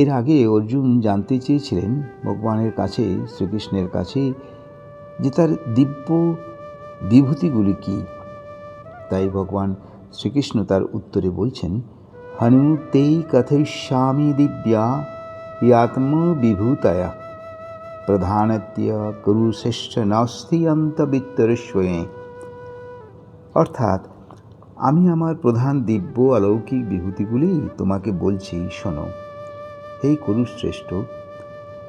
এর আগে অর্জুন জানতে চেয়েছিলেন ভগবানের কাছে, শ্রীকৃষ্ণের কাছে, যে তার দিব্য বিভূতিগুলি কী। তাই ভগবান শ্রীকৃষ্ণ তার উত্তরে বলছেন হনুতেই কথয়িষ্যামি দিব্যা বিভূতয়া। প্রধানত্য কুরুশ্রেষ্ঠ নাস্তি অন্তবিত্তরস্বয়ে অর্থাৎ, আমি আমার প্রধান দিব্য অলৌকিক বিভূতিগুলি তোমাকে বলছি, শোনো। হে কুরুশ্রেষ্ঠ,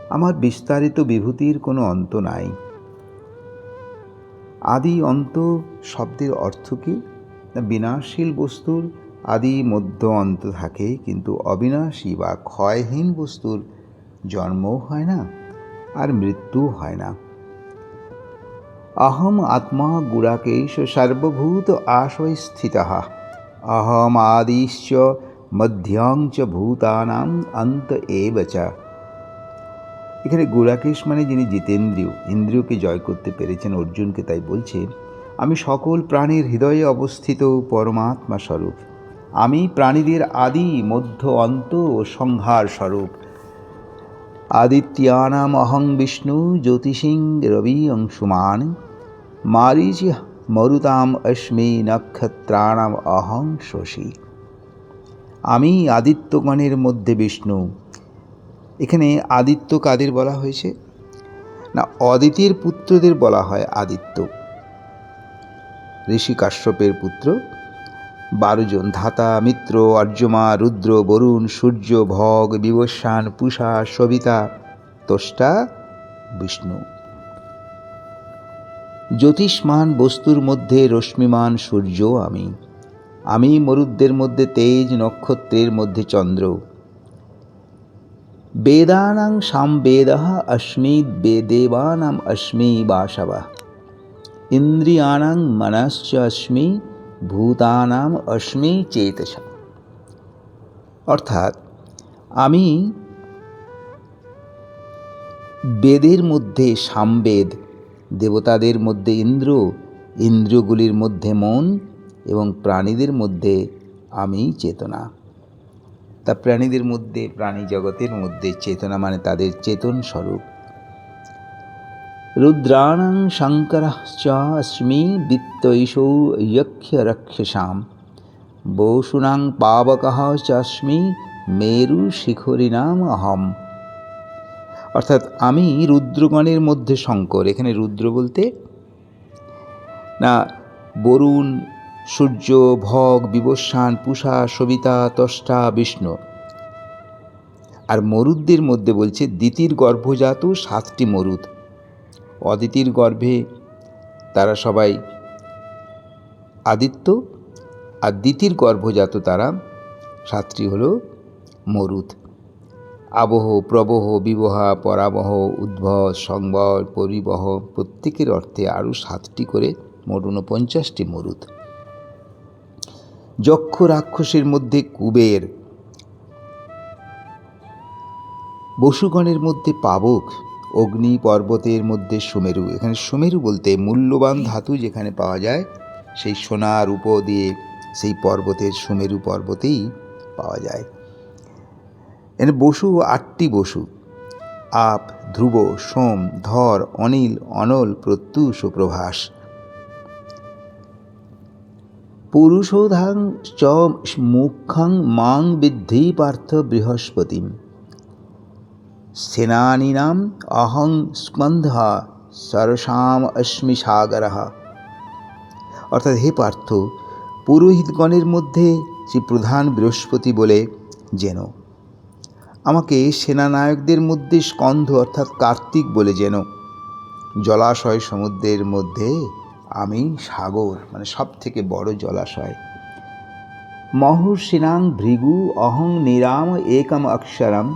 আমার বিস্তারিত বিভূতির কোনো অন্ত নাই। আদি অন্ত শব্দের অর্থ কি? না বিনাশশীল বস্তুর আদি মধ্য অন্ত থাকে, কিন্তু অবিনাশী বা ক্ষয়হীন বস্তুর জন্মও হয় না আর মৃত্যু হয় না। অহম আত্মা গুড়াকেশ সর্বভূত আশয় স্থিত অহম আদিশ্চ মধ্যাং চ ভূতানাম অন্ত এব চ এখানে গুড়াকেশ মানে যিনি জিতেন্দ্রীয়, ইন্দ্রিয়কে জয় করতে পেরেছেন অর্জুনকে তাই বলছে, আমি সকল প্রাণীর হৃদয়ে অবস্থিত পরমাত্মা স্বরূপ। আমি প্রাণীদের আদি, মধ্য, অন্ত ও সংহার স্বরূপ। আদিত্যানাম অহং বিষ্ণু জ্যোতিষিং রবি অংশুমান। মারিচ মরুতাম অশ্মি নক্ষত্রাণাম অহং শশী। আমি আদিত্যগণের মধ্যে বিষ্ণু। এখানে আদিত্য কাদের বলা হয়েছে? না, অদিতির পুত্রদের বলা হয় আদিত্য। ঋষি কাশ্যপের পুত্র, বারো জন ধাতা, মিত্র অর্যমা রুদ্র, বরুণ, সূর্য, ভগ, বিবস্বান, পুষা, সবিতা, তোষ্টা, বিষ্ণু। জ্যোতিষ্মান বস্তুর মধ্যে রশ্মিমান সূর্য আমি। আমি মরুদ্দের মধ্যে তেজ নক্ষত্রের মধ্যে চন্দ্র। বেদানাং সামবেদ অস্মি বেদেবানাম অস্মি বাসবা। ইন্দ্রিয়াণাং মনশ্চ অস্মি ভূতানাম অস্মি চেতস। অর্থাৎ আমি বেদের মধ্যে সামবেদ, দেবতাদের মধ্যে ইন্দ্র, ইন্দ্রগুলির মধ্যে মন এবং প্রাণীদের মধ্যে আমি চেতনা। তা প্রাণীদের মধ্যে, প্রাণী জগতের মধ্যে চেতনা মানে তাদের চেতন স্বরূপ। রুদ্রাণং শঙ্করশ্চ অস্মি বিত্তৈষৌ যক্ষ রক্ষসাম বসুনাং পাবক চাস্মি মেরু শিখরিনাম অহম। অর্থাৎ আমি রুদ্রগণের মধ্যে শঙ্কর। এখানে রুদ্র বলতে, না, বরুণ সূর্য, ভগ বিবস্বান পুষা, সবিতা, তষ্টা, বিষ্ণু। আর মরুদদের মধ্যে বলছে দ্বিতীর গর্ভজাত সাতটি মরুদ। অদিতির গর্ভে তারা সবাই আদিত্য আর দ্বিতীর গর্ভজাত তারা সাতটি হল মরুদ। আবহ, প্রবহ, বিবহা, পরাবহ, উদ্ভব সংবর পরিবহ প্রত্যেকের অর্থে আরও সাতটি করে মোট ঊনপঞ্চাশটি মরুদ। যক্ষ রাক্ষসের মধ্যে কুবের। বসুগণের মধ্যে পাবক অগ্নি পর্বতের মধ্যে সুমেরু। এখানে সুমেরু বলতে মূল্যবান ধাতু যেখানে পাওয়া যায়, সেই সোনা রূপ দিয়ে সেই পর্বতের সুমেরু পর্বতেই পাওয়া যায়। এখানে বসু আটটি বসু, আপ, ধ্রুব, সোম, ধর, অনিল, অনল প্রত্যুষ ও প্রভাস পুরুষোধাং চ মুখাং মাং বিদ্ধি পার্থ বৃহস্পতিম। সেনানীনাম অহং স্কন্ধ সরসাম অস্মি সাগর অর্থাৎ হে পার্থ, পুরোহিতগণের মধ্যে শ্রী প্রধান বৃহস্পতি বলে যেন আমাকে সেনানায়কদের মধ্যে স্কন্ধ অর্থাৎ কার্তিক বলে যেন জলাশয় সমুদ্রের মধ্যে আমি সাগর মানে সব থেকে বড় জলাশয়। মহর্ষিনাং ভৃগু অহং নিরাম একম অক্ষরম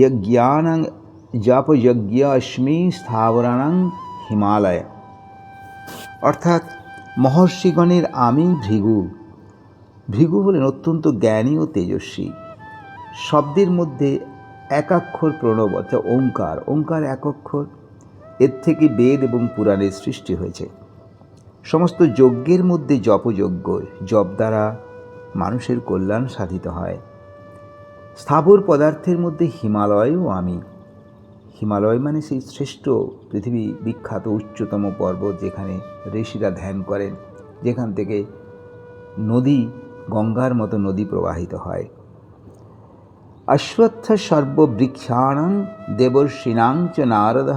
যজ্ঞানাং জপ যজ্ঞ অস্মি স্থাবরানাং হিমালয়। অর্থাৎ মহর্ষিগণের আমি ভৃগু। ভৃগু হলেন অত্যন্ত জ্ঞানী ও তেজস্বী। শব্দের মধ্যে একাক্ষর প্রণব, অর্থাৎ ওঙ্কার। ওঙ্কার এক অক্ষর, এর থেকে বেদ এবং পুরাণের সৃষ্টি হয়েছে। সমস্ত যজ্ঞের মধ্যে জপযজ্ঞ, জপ দ্বারা মানুষের কল্যাণ সাধিত হয়। স্থাবর পদার্থের মধ্যে হিমালয়ও আমি। হিমালয় মানে সেই শ্রেষ্ঠ পৃথিবী বিখ্যাত উচ্চতম পর্বত যেখানে ঋষিরা ধ্যান করেন, যেখান থেকে নদী, গঙ্গার মতো নদী প্রবাহিত হয়। অশ্বত্থ সর্ববৃক্ষাণং দেবর্ষিণাং চ নারদ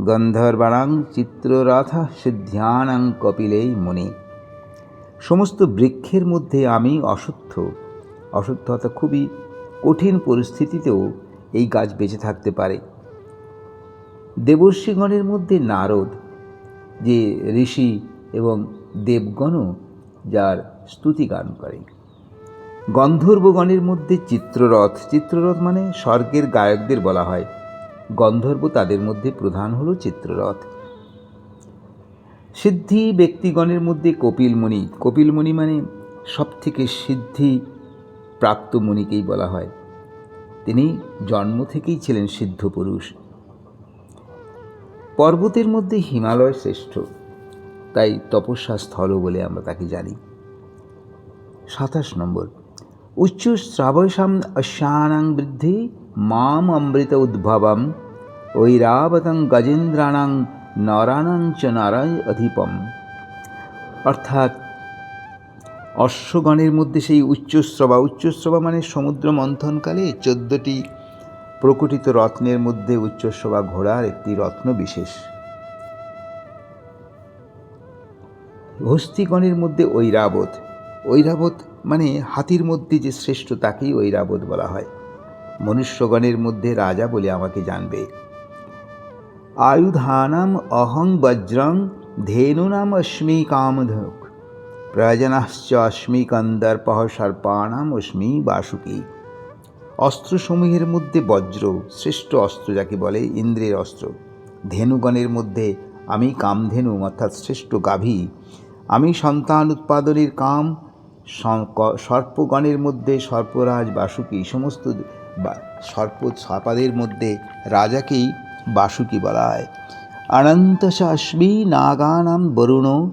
গন্ধর্বাণাং চিত্ররথ সিদ্ধ্যানাং কপিলেই মুনি। সমস্ত বৃক্ষের মধ্যে আমি অসুস্থ অসুস্থতা খুবই কঠিন পরিস্থিতিতেও এই গাছ বেঁচে থাকতে পারে। দেবর্ষিগণের মধ্যে নারদ, যে ঋষি এবং দেবগণও যার স্তুতি গান করে। গন্ধর্বগণের মধ্যে চিত্ররথ চিত্ররথ মানে স্বর্গের গায়কদের বলা হয়। গন্ধর্ব তাদের মধ্যে প্রধান হল চিত্ররথ। সিদ্ধি ব্যক্তিগণের মধ্যে কপিলমণি। কপিলমণি মানে সব থেকে সিদ্ধি প্রাপ্ত মুনিকেই বলা হয়। তিনি জন্ম থেকেই ছিলেন সিদ্ধ পুরুষ। পর্বতের মধ্যে হিমালয় শ্রেষ্ঠ। তাই তপস্যা স্থল বলে আমরা তাকে জানি। সাতাশ নম্বর। উচ্চ শ্রাবসাম অশ্বানাং বৃদ্ধি মাম অমৃত উদ্ভবম ঐরাবতং গজেন্দ্রাণাং চ নরায় অধিপম অর্থাৎ অশ্বগণের মধ্যে সেই উচ্চশ্রবা উচ্চশ্রবা মানে সমুদ্র মন্থনকালে চোদ্দটি প্রকটিত রত্নের মধ্যে উচ্চশ্রবা ঘোড়ার একটি রত্ন বিশেষ। হস্তিগণের মধ্যে ঐরাবত। ঐরাবত মানে হাতির মধ্যে যে শ্রেষ্ঠ, তাকেই ঐরাবত বলা হয়। মনুষ্যগণের মধ্যে রাজা বলে আমাকে জানবে। আয়ুধানাম অহং বজ্রং ধেনুনাম অস্মি কামধক। প্রয়োজনাশ্চ অস্মি কন্দর্পহ সর্পানাম অস্মি বাসুকী। অস্ত্রসমূহের মধ্যে বজ্র, শ্রেষ্ঠ অস্ত্র যাকে বলে ইন্দ্রের অস্ত্র। ধেনুগণের মধ্যে আমি কামধেনু, অর্থাৎ শ্রেষ্ঠ গাভী। আমি সন্তান উৎপাদনের কাম সর্পগণের মধ্যে সর্পরাজ বাসুকী। সমস্ত সর্প সাপাদের মধ্যে রাজাকেই বাসুকি বলা হয়। অনন্ত অস্মি নাগানাম বরুণ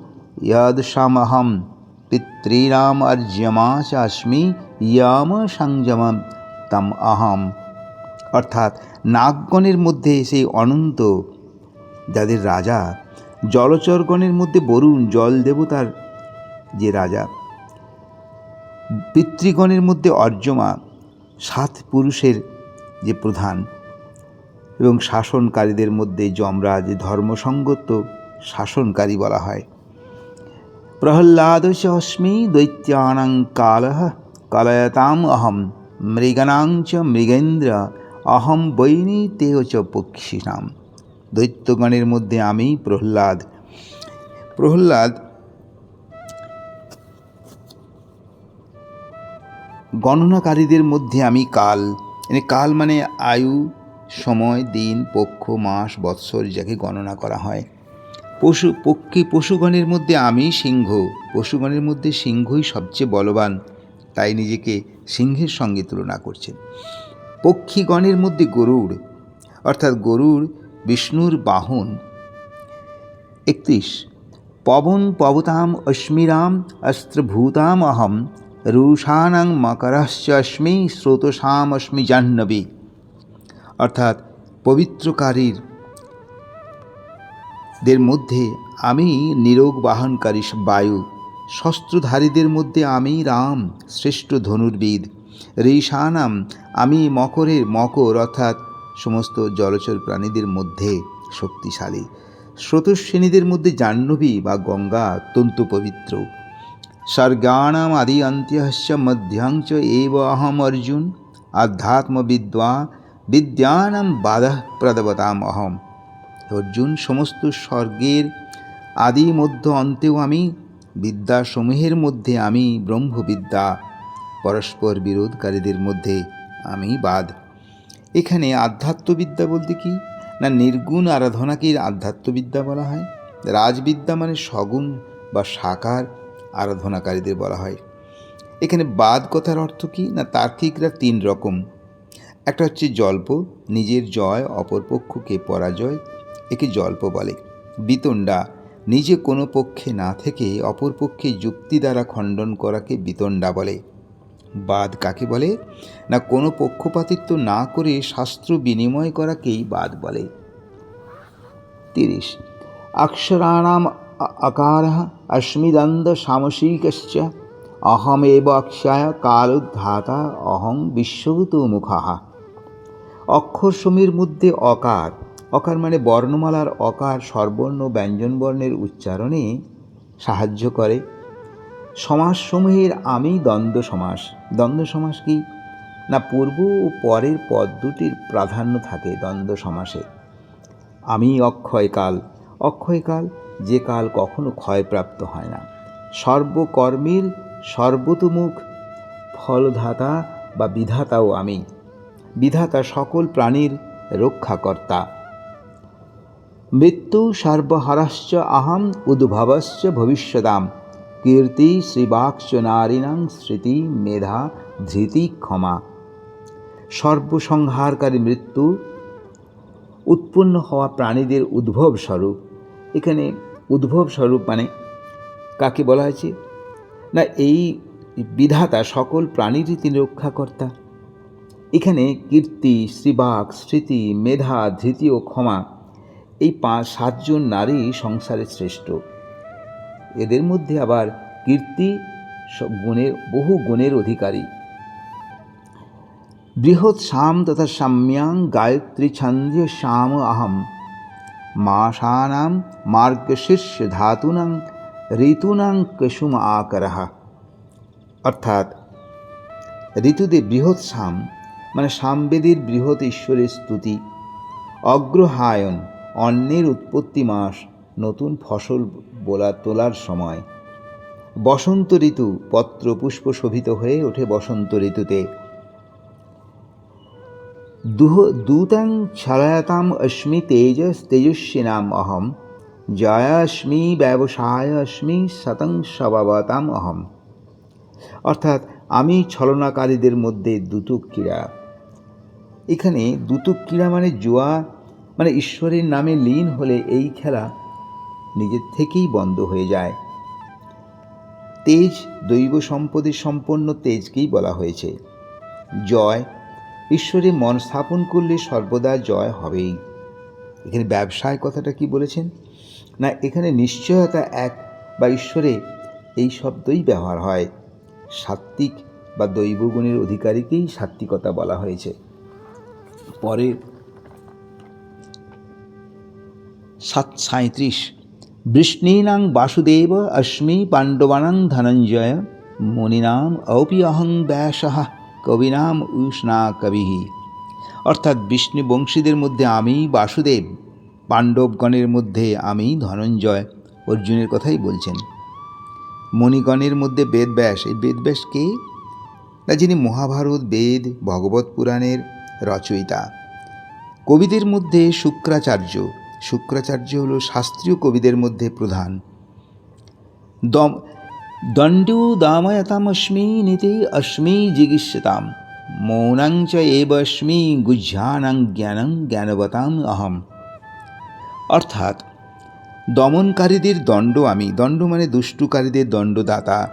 যদসামহম পিতৃণাম অর্যমা চাস্মি ইয়াম সংযম তম অহম। অর্থাৎ নাগগণের মধ্যে সেই অনন্ত, যাদের রাজা, জলচরগণের মধ্যে বরুণ, জল দেবতার যে রাজা, পিতৃগণের মধ্যে অর্জমা সাত পুরুষের যে প্রধান এবং শাসনকারীদের মধ্যে যমরাজ ধর্মসঙ্গত শাসনকারী বলা হয়। প্রহ্লাদশ অস্মি দৈত্যানাং কাল কলয়তাম অহম, মৃগনাং চ মৃগেন্দ্র, অহম বৈনী তেহ চ পক্ষিণাম। দৈত্যগণের মধ্যে আমি প্রহ্লাদ। প্রহ্লাদ গণনাকারীদের মধ্যে আমি কাল মানে কাল মানে আয়ু, সময়, দিন, পক্ষ, মাস, বৎসর যাকে গণনা করা হয়। পশু, পক্ষী, পশুগণের মধ্যে আমি সিংহ, পশুগণের মধ্যে সিংহই সবচেয়ে বলবান, তাই নিজেকে সিংহের সঙ্গে তুলনা করছেন। পক্ষীগণের মধ্যে গরুড়, অর্থাৎ গরুড়, বিষ্ণুর বাহন, একত্রিশ। পবন, পবতাম, অশ্মিরাম, অস্ত্রভূতাম, অহম রুষানাং মকরশ্চস্মি স্রোতসাম অস্মি জাহ্নবী। অর্থাৎ পবিত্রকারীর দের মধ্যে আমি নিরোগ বাহনকারী বায়ু, শস্ত্রধারীদের মধ্যে আমি রাম, শ্রেষ্ঠ ধনুর্বিদ। ঋষানাম আমি মকরের মকর, অর্থাৎ সমস্ত জলচর প্রাণীদের মধ্যে শক্তিশালী। স্রোতস্বিনীদের মধ্যে জাহ্নবী বা গঙ্গা অত্যন্ত পবিত্র। স্বর্গাণাম আদি অন্ত্যশ্চ মধ্যাংচ এব অহম অর্জুন আধ্যাত্মবিদ্যা বিদ্যানাম বাধা প্রদবতাম অহম অর্জুন সমস্ত স্বর্গের আদি মধ্য অন্তেও আমি বিদ্যাসমূহের মধ্যে আমি ব্রহ্মবিদ্যা পরস্পর বিরোধকারীদের মধ্যে আমি বাদ এখানে আধ্যাত্মবিদ্যা বলতে কি? না নির্গুণ আরাধনাকে আধ্যাত্মবিদ্যা বলা হয়? রাজবিদ্যা মানে সগুণ বা সাকার আরাধনাকারীদের বলা হয়। এখানে বাদ কথার অর্থ কি না তার্কিকরা তিন রকম? একটা হচ্ছে জল্প, নিজের জয় অপরপক্ষকে পরাজয়, একে জল্প বলে। বিতণ্ডা, নিজে কোনো পক্ষে না থেকে অপর পক্ষে যুক্তি দ্বারা খণ্ডন করাকে বিতণ্ডা বলে। বাদ কাকে বলে? না কোনো পক্ষপাতিত্ব না করে শাস্ত্র বিনিময় করাকেই বাদ বলে। তিরিশ অক্ষরাণাম अकार अस्मिदन्द सामसिकश्च अहमेव अक्षय কালোদ্ধাতা অহং বিশ্বভূত মুখাহ অক্ষর সমীর মধ্যে অকার অকার মানে বর্ণমালার অকার স্বরবর্ণ ব্যঞ্জনবর্ণের উচ্চারণে সাহায্য করে সমাসসমূহের আমি দ্বন্দ্ব সমাস দ্বন্দ্ব সমাস কি না পূর্ব ও পরের পদ দুটির প্রাধান্য থাকে দ্বন্দ্ব সমাসে আমি অক্ষয়কাল অক্ষয়কাল যে কাল কখনো ক্ষয়প্রাপ্ত হয় না। সর্বকর্মের সর্বতোমুখ ফলধাতা বা বিধাতাও আমি। বিধাতা সকল প্রাণীর রক্ষাকর্তা। মৃত্যু সর্বহরশ্চ আহম উদ্ভবশ্চ ভবিষ্যদাম। কীর্তি শ্রীবাক্ষ নারীণাং স্মৃতি মেধা ধৃতি ক্ষমা। সর্বসংহারকারী মৃত্যু উৎপন্ন হওয়া প্রাণীদের উদ্ভব স্বরূপ এখানে উদ্ভব স্বরূপ মানে কাকে বলা হয়েছে? না, এই বিধাতা সকল প্রাণীরই তিনি রক্ষাকর্তা। এখানে কীর্তি, শ্রীবাক, স্মৃতি, মেধা, ধৃতি ও ক্ষমা এই পাঁচ সাতজন নারী সংসারে শ্রেষ্ঠ। এদের মধ্যে আবার কীর্তি গুণের বহু গুণের অধিকারী। বৃহৎ শাম তথা সাম্যাং, গায়ত্রী ছন্দ্য শ্যাম, আহম। মাসানাম মার্গশীর্ষ ধাতুনাং ঋতুনাং কুসুম আকরহ অর্থাৎ ঋতুতে বৃহৎ সাম মানে সামবেদীর বৃহৎ ঈশ্বরের স্তুতি অগ্রহায়ন অন্যের উৎপত্তি মাস নতুন ফসল বোলা তোলার সময় বসন্ত ঋতু পত্র পুষ্প শোভিত হয়ে ওঠে বসন্ত ঋতুতে। দুহ দূতাং ছলয়তাম অস্মি তেজস তেজস্বিনাম অহম জয়াস্মি ব্যবসায় অস্মি শতং স্বভাবতাম অহম অর্থাৎ আমি ছলনাকারীদের মধ্যে দুতুক ক্রীড়া। এখানে দুতুক ক্রীড়া মানে জুয়া মানে ঈশ্বরের নামে লীন হলে এই খেলা নিজের থেকেই বন্ধ হয়ে যায়। তেজ দৈব সম্পদের সম্পন্ন তেজকেই বলা হয়েছে। জয় ঈশ্বরে মন স্থাপন করলে সর্বদা জয় হবেই। এখানে ব্যবসায় কথাটা কি বলেছেন? না, এখানে নিশ্চয়তা এক বা ঈশ্বরে এই শব্দই ব্যবহার হয়। সাত্ত্বিক বা দৈবগুণের অধিকারীকেই সাত্ত্বিকতা বলা হয়েছে। পরে সাত সাঁত্রিশ বৃষ্ণীনাং বাসুদেব অস্মি পাণ্ডবানাং ধনঞ্জয়, মুনিনাম অপি অহং ব্যাসহ কবিনাম উষ্ণা কবিহি। অর্থাৎ বিষ্ণু বংশীদের মধ্যে আমি বাসুদেব, পাণ্ডবগণের মধ্যে আমি ধনঞ্জয়, অর্জুনের কথাই বলছেন। মণিগণের মধ্যে বেদব্যাস, এই বেদব্যাস কে? না, যিনি মহাভারত বেদ, ভগবত পুরাণের রচয়িতা। কবিদের মধ্যে শুক্রাচার্য শুক্রাচার্য হল শাস্ত্রীয় কবিদের মধ্যে প্রধান। দম দণ্ডু দাময়তামস্মি নীতি অস্মি জিগিষ্যতাম মৌনাং চ এবস্মি গুহ্যানাং জ্ঞানং জ্ঞানবতাম অহম অর্থাৎ দমনকারীদের দণ্ড আমি, দণ্ড মানে দুষ্টুকারীদের দণ্ডদাতা।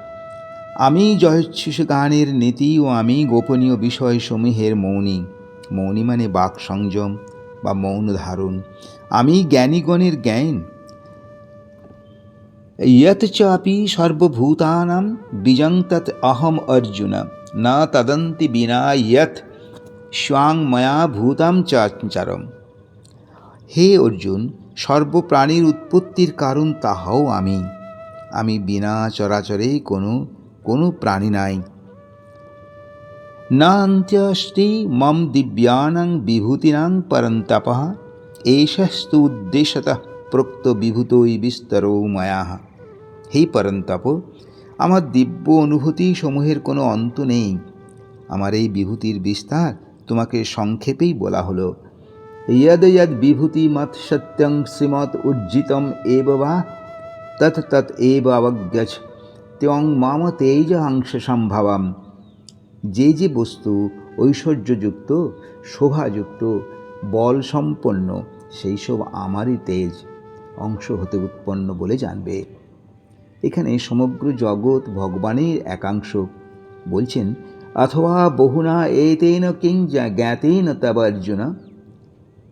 আমি জয়চ্ছিষ গানের নীতি ও আমি গোপনীয় বিষয় সমূহের মৌনী। মৌনী মানে বাক সংযম বা মৌন ধারণ আমি জ্ঞানীগণের জ্ঞান ইয়ত চাপি সর্বভূতানাম বীজং তৎ অহম অর্জুন না তদন্তি বিনা ইয়ত স্বাং ময়া ভূতাম চারম হে অর্জুন সর্বপ্রাণীর উৎপত্তির কারণ তাহাও আমি আমি বিনা চরাচরে কোনো কোনো প্রাণী নাই না অন্ত্যষ্টি মম দিব্যানাং বিভূতিনাং পরন্তপ এষস্তু উদ্দেশ্যত প্রোক্ত বিভূতই বিস্তরো মায়া হে পরন্তপ আমার দিব্য অনুভূতি সমূহের কোনো অন্ত নেই। আমার এই বিভূতির বিস্তার তোমাকে সংক্ষেপেই বলা হলো। ইয়াদ বিভূতি মত সত্যং শ্রীমত উজ্জিতম এব বা, তৎ তৎ এব অবজ্ঞছ ত্যং মাম তেজ অংশ সম্ভাবাম। যে যে বস্তু ঐশ্বর্যযুক্ত, শোভাযুক্ত, বল সম্পন্ন, সেই সব আমারই তেজ, অংশ হতে উৎপন্ন বলে জানবে। এখানে সমগ্র জগৎ ভগবানের একাংশ। বলছেন, অথবা বহুনা এতেন কিং জ্ঞাতেন তবার্জুন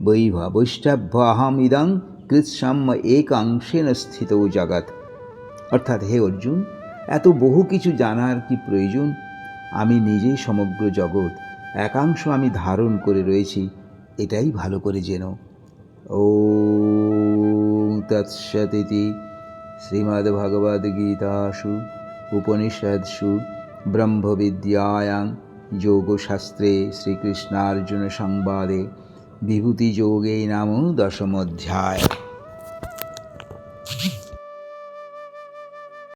বৈভাবৈষ্টাভ্যহমিদং কৃৎসাম্য একাংশেন স্থিত জগৎ। অর্থাৎ হে অর্জুন, এত বহু কিছু জানার কি প্রয়োজন? আমি নিজেই সমগ্র জগৎ, একাংশ আমি ধারণ করে রয়েছি, এটাই ভালো করে জেনো। ও তৎসতিথি শ্রীমদ্ভগবদ্গীতাসু উপনিষৎসু ব্রহ্মবিদ্যায়াং যোগশাস্ত্রে শ্রীকৃষ্ণার্জুন সংবাদে বিভূতিযোগে নাম দশমোধ্যায়